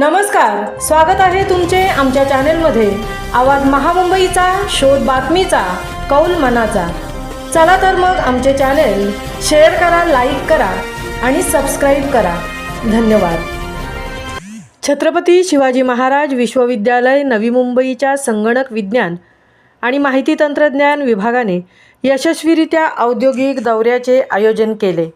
नमस्कार स्वागत आहे तुमचे आमच्या चॅनेलमध्ये. आवाज महामुंबईचा शोध बातमीचा कौल मनाचा. चला तर मग आमचे चॅनेल शेअर करा लाईक करा आणि सबस्क्राईब करा. धन्यवाद. छत्रपती शिवाजी महाराज विश्वविद्यालय नवी मुंबईच्या संगणक विज्ञान आणि माहिती तंत्रज्ञान विभागाने यशस्वीरित्या औद्योगिक दौऱ्याचे आयोजन केले.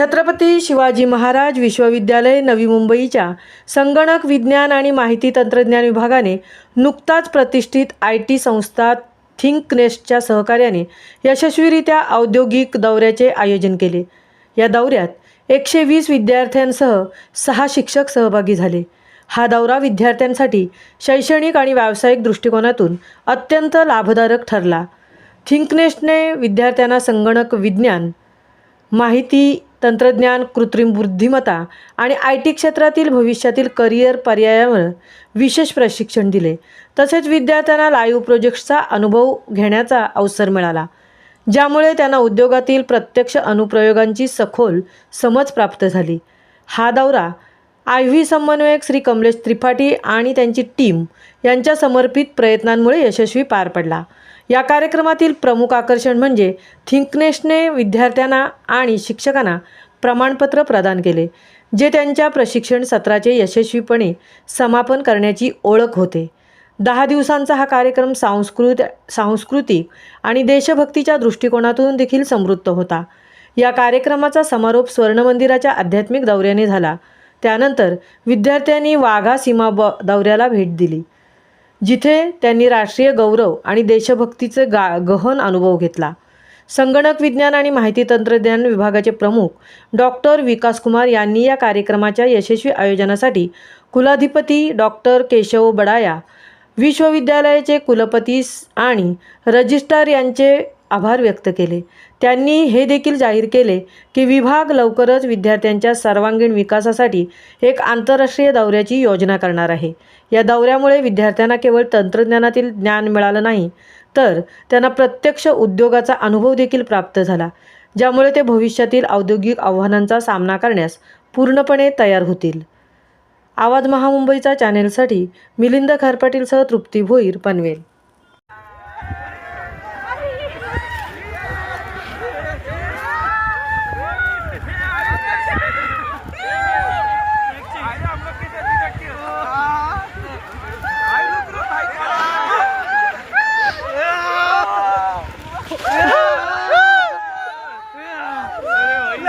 छत्रपती शिवाजी महाराज विश्वविद्यालय नवी मुंबईच्या संगणक विज्ञान आणि माहिती तंत्रज्ञान विभागाने नुकताच प्रतिष्ठित आय टी संस्था थिंकनेस्टच्या सहकार्याने यशस्वीरित्या औद्योगिक दौऱ्याचे आयोजन केले. या दौऱ्यात एकशे वीस विद्यार्थ्यांसह सहा शिक्षक सहभागी झाले. हा दौरा विद्यार्थ्यांसाठी शैक्षणिक आणि व्यावसायिक दृष्टिकोनातून अत्यंत लाभदायक ठरला. थिंकनेस्टने विद्यार्थ्यांना संगणक विज्ञान माहिती तंत्रज्ञान कृत्रिम बुद्धिमत्ता आणि आय टी क्षेत्रातील भविष्यातील करिअर पर्यायावर विशेष प्रशिक्षण दिले. तसेच विद्यार्थ्यांना लाईव्ह प्रोजेक्ट्सचा अनुभव घेण्याचा अवसर मिळाला ज्यामुळे त्यांना उद्योगातील प्रत्यक्ष अनुप्रयोगांची सखोल समज प्राप्त झाली. हा दौरा आय व्ही समन्वयक श्री कमलेश त्रिपाठी आणि त्यांची टीम यांच्या समर्पित प्रयत्नांमुळे यशस्वी पार पडला. या कार्यक्रमातील प्रमुख आकर्षण म्हणजे थिंकनेशने विद्यार्थ्यांना आणि शिक्षकांना प्रमाणपत्र प्रदान केले जे त्यांच्या प्रशिक्षण सत्राचे यशस्वीपणे समापन करण्याची ओळख होते. दहा दिवसांचा हा कार्यक्रम सांस्कृत सांस्कृतिक आणि देशभक्तीच्या दृष्टिकोनातून देखील समृद्ध होता. या कार्यक्रमाचा समारोप स्वर्णमंदिराच्या आध्यात्मिक दौऱ्याने झाला. त्यानंतर विद्यार्थ्यांनी वाघा सीमा ब दौऱ्याला भेट दिली. जिथे त्यांनी राष्ट्रीय गौरव आणि देशभक्तीचे गा गहन अनुभव घेतला. संगणक विज्ञान आणि माहिती तंत्रज्ञान विभागाचे प्रमुख डॉक्टर विकास कुमार यांनी या कार्यक्रमाच्या यशस्वी आयोजनासाठी कुलाधिपती डॉक्टर केशव बडाया विश्वविद्यालयाचे कुलपती आणि रजिस्ट्रार यांचे आभार व्यक्त केले. त्यांनी हे देखील जाहीर केले की विभाग लवकरच विद्यार्थ्यांच्या सर्वांगीण विकासासाठी एक आंतरराष्ट्रीय दौऱ्याची योजना करणार आहे. या दौऱ्यामुळे विद्यार्थ्यांना केवळ तंत्रज्ञानातील ज्ञान मिळालं नाही तर त्यांना प्रत्यक्ष उद्योगाचा अनुभव देखील प्राप्त झाला ज्यामुळे ते भविष्यातील औद्योगिक आव्हानांचा सामना करण्यास पूर्णपणे तयार होतील. आवाज महामुंबईचा चॅनेलसाठी मिलिंद खारपाटीलसह तृप्ती भोईर पनवेल.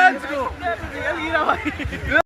Let's go!